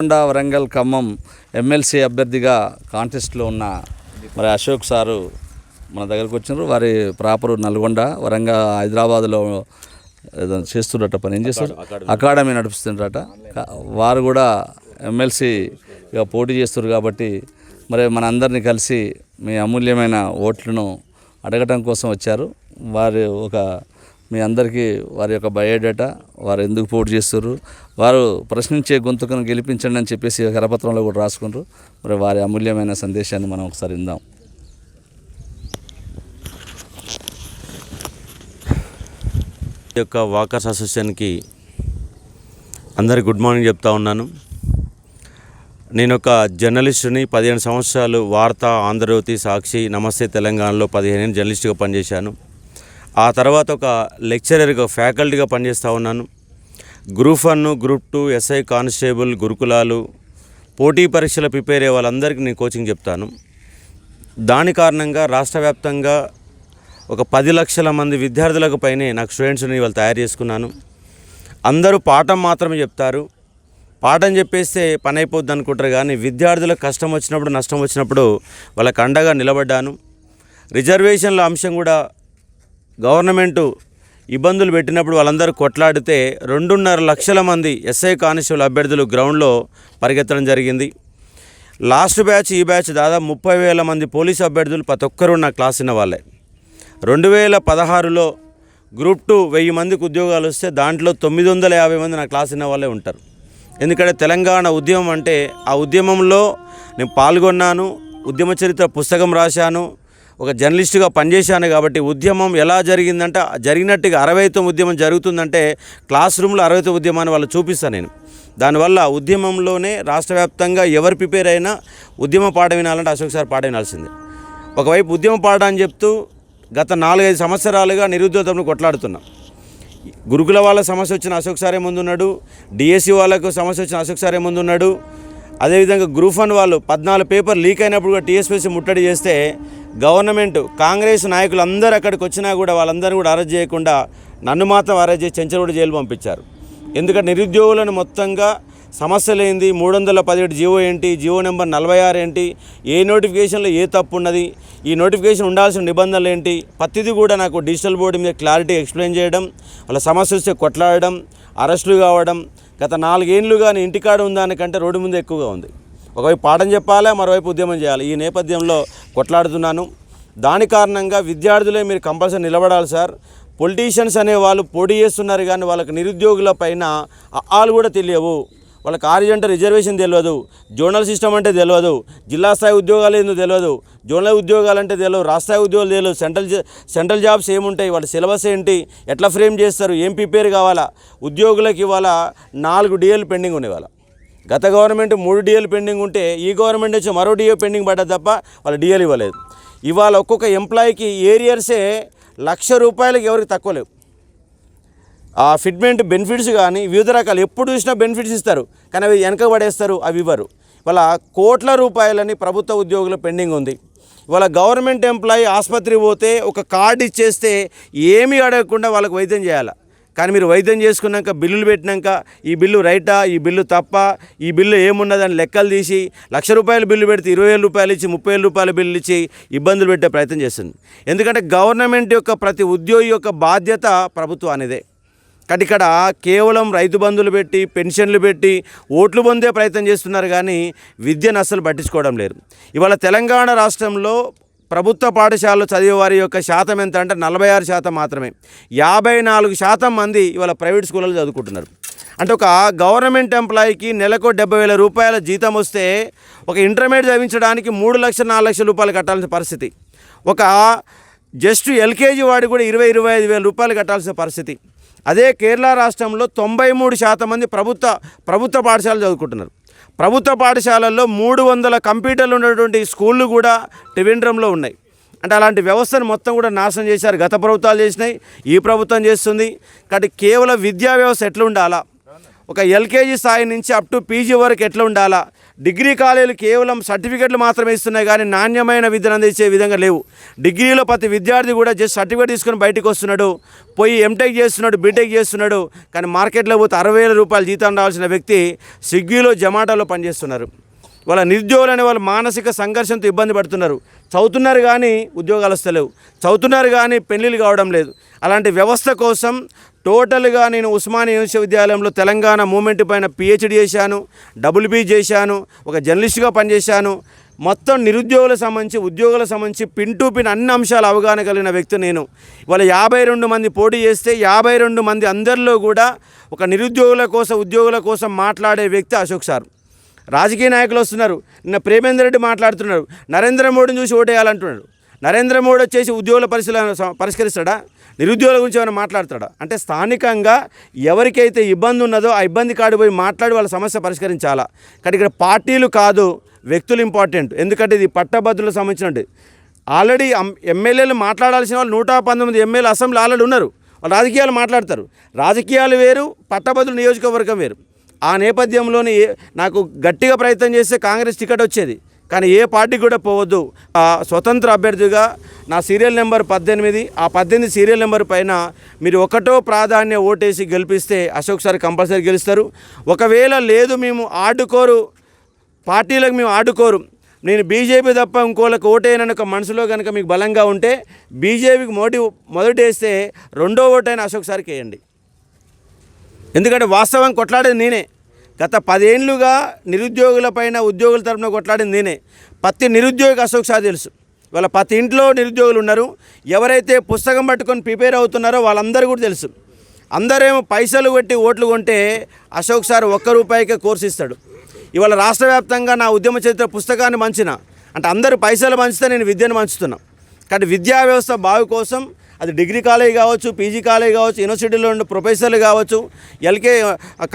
Nalgonda Warangal Khammam MLC అభ్యర్థిగా కాంటెస్ట్లో ఉన్న మరి అశోక్ సారు మన దగ్గరకు వచ్చినారు. వారి ప్రాపర్ నల్గొండ వరంగల్ హైదరాబాద్లో ఏదో చేస్తున్నట్ట పని. ఏం చేస్తారు అకాడమీ. నడుపుతుండ్రట కా- వారు కూడా ఎమ్మెల్సీగా పోటీ చేస్తారు కాబట్టి మరి మన అందరినీ కలిసి మీ అమూల్యమైన ఓట్లను అడగటం కోసం వచ్చారు. వారి ఒక మీ అందరికీ వారి యొక్క బయోడేటా వారు ఎందుకు పోటీ చేస్తారు వారు ప్రశ్నించే గొంతుకను గెలిపించండి అని చెప్పేసి కరపత్రంలో కూడా రాసుకుంటారు మరి వారి అమూల్యమైన సందేశాన్ని మనం ఒకసారి ఇందాం ఈ యొక్క వాకర్స్ అసోసియేషన్కి అందరికి గుడ్ మార్నింగ్ చెప్తా ఉన్నాను. నేను ఒక జర్నలిస్టుని పదిహేను సంవత్సరాలు వార్త ఆంధ్రజ్యోతి సాక్షి నమస్తే తెలంగాణలో పదిహేను జర్నలిస్ట్గా పనిచేశాను. ఆ తర్వాత ఒక లెక్చరర్గా ఫ్యాకల్టీగా పనిచేస్తూ ఉన్నాను. Group one group two SI constable గురుకులాలు పోటీ పరీక్షలు ప్రిపేర్ అయ్యే వాళ్ళందరికీ నేను కోచింగ్ చెప్తాను. దాని కారణంగా రాష్ట్ర వ్యాప్తంగా ఒక పది లక్షల మంది విద్యార్థులకు పైనే నాకు స్టూడెంట్స్ని వాళ్ళు తయారు చేసుకున్నాను. అందరూ పాఠం మాత్రమే చెప్తారు. పాఠం చెప్పేస్తే పని అయిపోద్ది అనుకుంటారు కానీ విద్యార్థులకు కష్టం వచ్చినప్పుడు నష్టం వచ్చినప్పుడు వాళ్ళకి అండగా నిలబడ్డాను. రిజర్వేషన్ల అంశం కూడా గవర్నమెంటు ఇబ్బందులు పెట్టినప్పుడు వాళ్ళందరూ కొట్లాడితే రెండున్నర లక్షల మంది ఎస్ఐ కానిస్టేబుల్ అభ్యర్థులు గ్రౌండ్లో పరిగెత్తడం జరిగింది. లాస్ట్ బ్యాచ్ ఈ బ్యాచ్ దాదాపు ముప్పై వేల మంది పోలీసు అభ్యర్థులు ప్రతి ఒక్కరూ నా క్లాస్ ఉన్న వాళ్ళే. రెండు వేల పదహారులో గ్రూప్ టూ వెయ్యి మందికి ఉద్యోగాలు వస్తే దాంట్లో తొమ్మిది వందల యాభై మంది నా క్లాస్ ఉన్న వాళ్ళే ఉంటారు. ఎందుకంటే తెలంగాణ ఉద్యమం అంటే ఆ ఉద్యమంలో నేను పాల్గొన్నాను ఉద్యమ చరిత్ర పుస్తకం రాశాను ఒక జర్నలిస్టుగా పనిచేశాను కాబట్టి ఉద్యమం ఎలా జరిగిందంటే జరిగినట్టుగా అరవైతం ఉద్యమం జరుగుతుందంటే క్లాస్ రూమ్లో అరవైతం ఉద్యమాన్ని వాళ్ళు చూపిస్తాను నేను. దానివల్ల ఉద్యమంలోనే రాష్ట్ర వ్యాప్తంగా ఎవరు ప్రిపేర్ అయినా ఉద్యమ పాట వినాలంటే అశోక్ సార్ పాట వినాల్సిందే. ఒకవైపు ఉద్యమ పాట అని చెప్తూ గత నాలుగైదు సంవత్సరాలుగా నిరుద్యోగంలో కొట్లాడుతున్నాం. గురుకుల వాళ్ళ సమస్య వచ్చిన అశోక్ సారే ముందున్నాడు డిఎస్సి వాళ్ళకు సమస్య వచ్చిన అశోక్ సారే ముందున్నాడు. అదేవిధంగా గ్రూప్ వన్ వాళ్ళు పద్నాలుగు పేపర్ లీక్ అయినప్పుడు కూడా టీఎస్పీసీ ముట్టడి చేస్తే గవర్నమెంట్ కాంగ్రెస్ నాయకులు అందరూ అక్కడికి వచ్చినా కూడా వాళ్ళందరూ కూడా అరెస్ట్ చేయకుండా నన్ను మాత్రం అరెస్ట్ చేసి చెంచలగూడ జైలు పంపించారు. ఎందుకంటే నిరుద్యోగులను మొత్తంగా సమస్యలు ఏంది మూడు వందల పదిహేడు జీవో ఏంటి జీవో నెంబర్ నలభై ఆరు ఏంటి ఏ నోటిఫికేషన్లో ఏ తప్పు ఉన్నది ఈ నోటిఫికేషన్ ఉండాల్సిన నిబంధనలు ఏంటి ప్రతిదీ కూడా నాకు డిజిటల్ బోర్డు మీద క్లారిటీ ఎక్స్ప్లెయిన్ చేయడం వాళ్ళ సమస్య వస్తే కొట్లాడడం అరెస్టులు కావడం గత నాలుగేండ్లుగా నేను ఇంటికాడ ఉందానికంటే రోడ్డు ముందు ఎక్కువగా ఉంది. ఒకవైపు పాఠం చెప్పాలి మరోవైపు ఉద్యమం చేయాలి? ఈ నేపథ్యంలో కొట్లాడుతున్నాను. దాని కారణంగా విద్యార్థులే మీరు కంపల్సరీ నిలబడాలి సార్. పొలిటీషియన్స్ అనే వాళ్ళు పోటీ చేస్తున్నారు కానీ వాళ్ళకి నిరుద్యోగుల పైన వాళ్ళు కూడా తెలియవు. వాళ్ళకి ఆరిజంట రిజర్వేషన్ తెలియదు జోనల్ సిస్టమ్ అంటే తెలియదు జిల్లా స్థాయి ఉద్యోగాలు ఏందో తెలియదు జోనల్ ఉద్యోగాలు అంటే తెలియదు రాష్ట్ర స్థాయి ఉద్యోగాలు తెలియదు సెంట్రల్ సెంట్రల్ జాబ్స్ ఏముంటాయి వాళ్ళ సిలబస్ ఏంటి ఎట్లా ఫ్రేమ్ చేస్తారు ఏం ప్రిపేర్ కావాలా? ఉద్యోగులకు ఇవాళ నాలుగు డిఎల్ పెండింగ్ ఉన్నాయి వాళ్ళ గత గవర్నమెంట్ మూడు డిఎల్ పెండింగ్ ఉంటే ఈ గవర్నమెంట్ వచ్చి మరో డిఏ పెండింగ్ పడ్డది తప్ప వాళ్ళు డిఎల్ ఇవ్వలేదు. ఇవాళ ఒక్కొక్క ఎంప్లాయీకి ఏరియర్సే లక్ష రూపాయలకి ఎవరికి తక్కువ లేవు. ఆ ఫిట్మెంట్ బెనిఫిట్స్ కానీ వివిధ రకాలు ఎప్పుడు చూసినా బెనిఫిట్స్ ఇస్తారు. కానీ అవి వెనక పడేస్తారు అవి ఇవ్వరు. ఇవాళ కోట్ల రూపాయలని ప్రభుత్వ ఉద్యోగులు పెండింగ్ ఉంది. ఇవాళ గవర్నమెంట్ ఎంప్లాయీ ఆసుపత్రి పోతే ఒక కార్డు ఇచ్చేస్తే ఏమీ అడగకుండా వాళ్ళకి వైద్యం చేయాలి? కానీ మీరు వైద్యం చేసుకున్నాక బిల్లులు పెట్టినాక ఈ బిల్లు రైటా ఈ బిల్లు తప్ప ఈ బిల్లు ఏమున్నదని లెక్కలు తీసి లక్ష రూపాయల బిల్లు పెడితే ఇరవై వేల రూపాయలు ఇచ్చి ముప్పై వేల రూపాయల బిల్లు ఇచ్చి ఇబ్బందులు పెట్టే ప్రయత్నం చేస్తుంది. ఎందుకంటే గవర్నమెంట్ యొక్క ప్రతి ఉద్యోగి యొక్క బాధ్యత ప్రభుత్వం అనేదే. ఇక్కడ కేవలం రైతు బంధువులు పెట్టి పెన్షన్లు పెట్టి ఓట్లు పొందే ప్రయత్నం చేస్తున్నారు కానీ విద్యను అస్సలు పట్టించుకోవడం లేరు ఇవాళ తెలంగాణ రాష్ట్రంలో ప్రభుత్వ పాఠశాలలో చదివే వారి యొక్క శాతం ఎంత అంటే నలభై ఆరు శాతం మాత్రమే. యాభై నాలుగు శాతం మంది ఇవాళ ప్రైవేట్ స్కూళ్ళలో చదువుకుంటున్నారు. అంటే ఒక గవర్నమెంట్ ఎంప్లాయీకి నెలకు డెబ్బై వేల రూపాయల జీతం వస్తే ఒక ఇంటర్మీడియట్ చదివించడానికి మూడు లక్షల నాలుగు లక్షల రూపాయలు కట్టాల్సిన పరిస్థితి. ఒక జస్ట్ ఎల్కేజీ వాడి కూడా ఇరవై ఇరవై ఐదు వేల రూపాయలు కట్టాల్సిన పరిస్థితి. అదే కేరళ రాష్ట్రంలో తొంభై మూడు శాతం మంది ప్రభుత్వ ప్రభుత్వ పాఠశాలలు చదువుకుంటున్నారు. ప్రభుత్వ పాఠశాలల్లో మూడు వందల కంప్యూటర్లు ఉన్నటువంటి స్కూళ్ళు కూడా త్రివేంద్రంలో ఉన్నాయి. అంటే అలాంటి వ్యవస్థను మొత్తం కూడా నాశనం చేశారు. గత ప్రభుత్వాలు చేసినాయి ఈ ప్రభుత్వం చేస్తుంది. కాబట్టి కేవలం విద్యా వ్యవస్థ ఎట్లా ఉండాలా? ఒక ఎల్కేజీ స్థాయి నుంచి అప్ టు పీజీ వరకు ఎట్లా ఉండాలా? డిగ్రీ కాలేజీలు కేవలం సర్టిఫికెట్లు మాత్రమే ఇస్తున్నాయి కానీ నాణ్యమైన విద్యను అందించే విధంగా లేవు. డిగ్రీలో ప్రతి విద్యార్థి కూడా జస్ట్ సర్టిఫికేట్ తీసుకొని బయటకు వస్తున్నాడు పోయి ఎంటెక్ చేస్తున్నాడు బీటెక్ చేస్తున్నాడు కానీ మార్కెట్లో పోతే అరవై వేల రూపాయలు జీతం రావాల్సిన వ్యక్తి స్విగ్గీలో జొమాటోలో పనిచేస్తున్నారు. వాళ్ళ నిరుద్యోగులు అనే వాళ్ళు మానసిక సంఘర్షణతో ఇబ్బంది పడుతున్నారు. చదువుతున్నారు కానీ ఉద్యోగాలు వస్తలేవు. చదువుతున్నారు కానీ పెళ్ళిళ్ళు కావడం లేదు. అలాంటి వ్యవస్థ కోసం టోటల్గా నేను ఉస్మానియా విశ్వవిద్యాలయంలో తెలంగాణ మూమెంట్ పైన పిహెచ్డి చేశాను డబుల్ బీ చేశాను ఒక జర్నలిస్ట్గా పనిచేశాను. మొత్తం నిరుద్యోగులకు సంబంధించి ఉద్యోగులకు సంబంధించి పిన్ టు పిన్ అన్ని అంశాలు అవగాహన కలిగిన వ్యక్తి నేను. ఇవాళ యాభై రెండు మంది పోటీ చేస్తే యాభై రెండు మంది అందరిలో కూడా ఒక నిరుద్యోగుల కోసం ఉద్యోగుల కోసం మాట్లాడే వ్యక్తి అశోక్ సార్. రాజకీయ నాయకులు వస్తున్నారు. నిన్న ప్రేమేందర్ రెడ్డి మాట్లాడుతున్నారు. నరేంద్ర మోడీని చూసి ఓటేయాలంటున్నాడు. నరేంద్ర మోడీ వచ్చేసి ఉద్యోగుల పరిశీలన పరిష్కరిస్తాడా? నిరుద్యోగుల గురించి ఏమైనా మాట్లాడతాడా? అంటే స్థానికంగా ఎవరికైతే ఇబ్బంది ఉన్నదో ఆ ఇబ్బంది కాడి పోయి మాట్లాడి వాళ్ళ సమస్య పరిష్కరించాలా? కానీ ఇక్కడ పార్టీలు కాదు వ్యక్తులు ఇంపార్టెంట్. ఎందుకంటే ఇది పట్టభద్రులకు సంబంధించినట్టు. ఆల్రెడీ ఎమ్మెల్యేలు మాట్లాడాల్సిన వాళ్ళు నూట పంతొమ్మిది ఎమ్మెల్యే అసెంబ్లీ ఆల్రెడీ ఉన్నారు. వాళ్ళు రాజకీయాలు మాట్లాడతారు. రాజకీయాలు వేరు పట్టభద్రుల నియోజకవర్గం వేరు. ఆ నేపథ్యంలోని నాకు గట్టిగా ప్రయత్నం చేస్తే కాంగ్రెస్ టికెట్ వచ్చేది. కానీ ఏ పార్టీ కూడా పోవద్దు. ఆ స్వతంత్ర అభ్యర్థిగా నా సీరియల్ నెంబర్ పద్దెనిమిది ఆ పద్దెనిమిది సీరియల్ నెంబర్ పైన మీరు ఒకటో ప్రాధాన్య ఓటేసి గెలిపిస్తే అశోక్ సార్ కంపల్సరీ గెలుస్తారు. ఒకవేళ లేదు మేము ఆడుకోరు పార్టీలకు మేము ఆడుకోరు. నేను బీజేపీ తప్ప ఇంకోళ్ళకి ఓటేనని ఒక మనసులో కనుక మీకు బలంగా ఉంటే బీజేపీకి మోటి మొదటి వేస్తే రెండో ఓటైన అశోక్ సార్కి వేయండి. ఎందుకంటే వాస్తవం కొట్లాడేది నేనే. గత పదేళ్ళుగా నిరుద్యోగులపైన ఉద్యోగుల తరపున కొట్లాడింది నేనే. ప్రతి నిరుద్యోగి అశోక్ సార్ తెలుసు. వాళ్ళ ప్రతి ఇంట్లో నిరుద్యోగులు ఉన్నారు. ఎవరైతే పుస్తకం పట్టుకొని ప్రిపేర్ అవుతున్నారో వాళ్ళందరూ కూడా తెలుసు. అందరేమో పైసలు పెట్టి ఓట్లు కొంటే అశోక్ సార్ ఒక్క రూపాయికే కోర్సు ఇస్తాడు. ఇవాళ రాష్ట్ర వ్యాప్తంగా నా ఉద్యమ చరిత్ర పుస్తకాన్ని మంచిన అంటే అందరూ పైసలు మంచితే నేను విద్యను మంచుతున్నా కానీ విద్యా వ్యవస్థ బావి కోసం అది డిగ్రీ కాలేజ్ కావచ్చు పీజీ కాలేజ్ కావచ్చు యూనివర్సిటీలో ఉండే ప్రొఫెసర్లు కావచ్చు ఎల్కే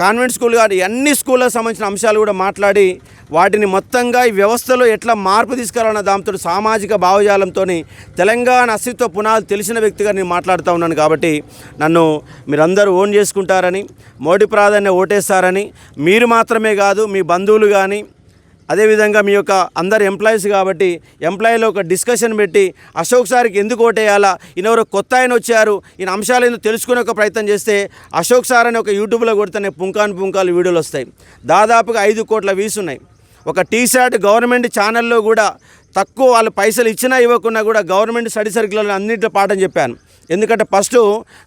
కాన్వెంట్ స్కూల్ కానీ అన్ని స్కూళ్ళకు సంబంధించిన అంశాలు కూడా మాట్లాడి వాటిని మొత్తంగా ఈ వ్యవస్థలో ఎట్లా మార్పు తీసుకురావాలన్న దాంతో సామాజిక భావజాలంతో తెలంగాణ అస్తిత్వ పునాది తెలిసిన వ్యక్తిగా నేను మాట్లాడుతూ ఉన్నాను కాబట్టి నన్ను మీరందరూ ఓన్ చేసుకుంటారని మోడీ ప్రాధాన్యత ఓటేస్తారని మీరు మాత్రమే కాదు మీ బంధువులు కానీ అదేవిధంగా మీ యొక్క అందరు ఎంప్లాయీస్ కాబట్టి ఎంప్లాయీలో ఒక డిస్కషన్ పెట్టి అశోక్ సార్కి ఎందుకు ఓటేయాలా ఈయన ఎవరో కొత్త ఆయన వచ్చారు ఈయన అంశాలు ఎందుకు తెలుసుకునే ఒక ప్రయత్నం చేస్తే అశోక్ సార్ అని ఒక యూట్యూబ్లో కొడితేనే పుంకాను పుంకాలు వీడియోలు వస్తాయి. దాదాపుగా ఐదు కోట్ల వ్యూస్ ఉన్నాయి. ఒక టీషర్ట్ గవర్నమెంట్ ఛానల్లో కూడా తక్కువ వాళ్ళు పైసలు ఇచ్చినా ఇవ్వకున్నా కూడా గవర్నమెంట్ స్టడీ సర్కిల్ అన్నింటిలో పాఠం చెప్పాను. ఎందుకంటే ఫస్ట్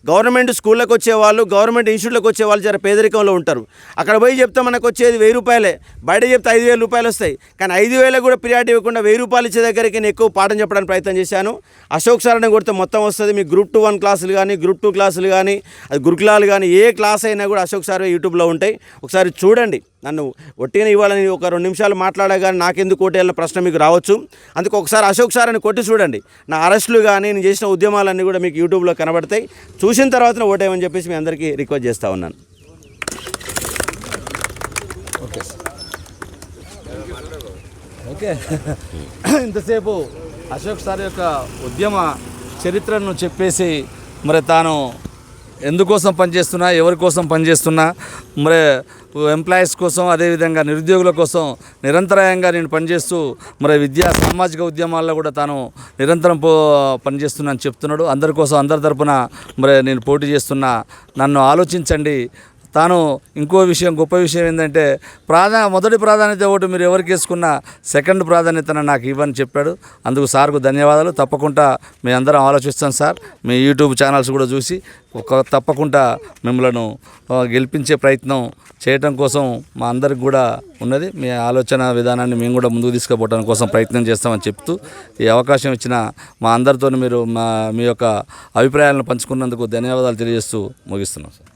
గవర్నమెంట్ స్కూళ్ళకి వచ్చేవాళ్ళు గవర్నమెంట్ ఇన్స్టిట్యూట్లకు వచ్చేవాళ్ళు జర పేదరికంలో ఉంటారు. అక్కడ పోయి చెప్తే మనకు వచ్చేది వెయ్యి రూపాయలే. బయట చెప్తే ఐదు వేల రూపాయలు వస్తాయి. కానీ ఐదు వేలకు కూడా ప్రియారిటీ ఇవ్వకుండా వెయ్యి రూపాయలు ఇచ్చే దగ్గరికి నేను ఎక్కువ పాఠం చెప్పడానికి ప్రయత్నం చేశాను. అశోక్ సార్ కొడితే మొత్తం వస్తుంది. మీ గ్రూప్ టూ వన్ క్లాసులు కానీ గ్రూప్ టూ క్లాసులు కానీ అది గురుకులాలు కానీ ఏ క్లాస్ అయినా కూడా అశోక్ సార్ యూట్యూబ్లో ఉంటాయి. ఒకసారి చూడండి. నన్ను ఒట్టిగా ఇవ్వాలని ఒక రెండు నిమిషాలు మాట్లాడగానే నాకెందుకు ఓటేయాలన్న ప్రశ్న మీకు రావచ్చు. అందుకు ఒకసారి అశోక్ సార్ అని కొట్టి చూడండి. నా అరెస్టులు కానీ నేను చేసిన ఉద్యమాలన్నీ కూడా మీకు యూట్యూబ్లో కనబడతాయి. చూసిన తర్వాత ఓటేయమని చెప్పేసి మీ అందరికీ రిక్వెస్ట్ చేస్తూ ఉన్నాను. ఓకే. ఇంతసేపు అశోక్ సార్ యొక్క ఉద్యమ చరిత్రను చెప్పేసి మరి తాను ఎందుకోసం పనిచేస్తున్నా ఎవరి కోసం పనిచేస్తున్నా మరి ఎంప్లాయీస్ కోసం అదేవిధంగా నిరుద్యోగుల కోసం నిరంతరాయంగా నేను పనిచేస్తూ మరి విద్యా సామాజిక ఉద్యమాల్లో కూడా తాను నిరంతరం పో పనిచేస్తున్నాను చెప్తున్నాడు. అందరి కోసం అందరి తరపున మరి నేను పోటీ చేస్తున్నా. నన్ను ఆలోచించండి. తాను ఇంకో విషయం గొప్ప విషయం ఏంటంటే ప్రాధా మొదటి ప్రాధాన్యత ఓటు మీరు ఎవరికి వేసుకున్నా సెకండ్ ప్రాధాన్యతను నాకు ఇవ్వని చెప్పాడు. అందుకు సార్కు ధన్యవాదాలు. తప్పకుండా మీ అందరం ఆలోచిస్తాం సార్. మీ యూట్యూబ్ ఛానల్స్ కూడా చూసి ఒక తప్పకుండా మిమ్మలను గెలిపించే ప్రయత్నం చేయటం కోసం మా అందరికి కూడా ఉన్నది. మీ ఆలోచన విధానాన్ని మేము కూడా ముందుకు తీసుకుపోవడం కోసం ప్రయత్నం చేస్తామని చెప్తూ ఈ అవకాశం ఇచ్చిన మా అందరితో మీరు మా మీ యొక్క అభిప్రాయాలను పంచుకున్నందుకు ధన్యవాదాలు తెలియజేస్తూ ముగిస్తున్నాం సార్.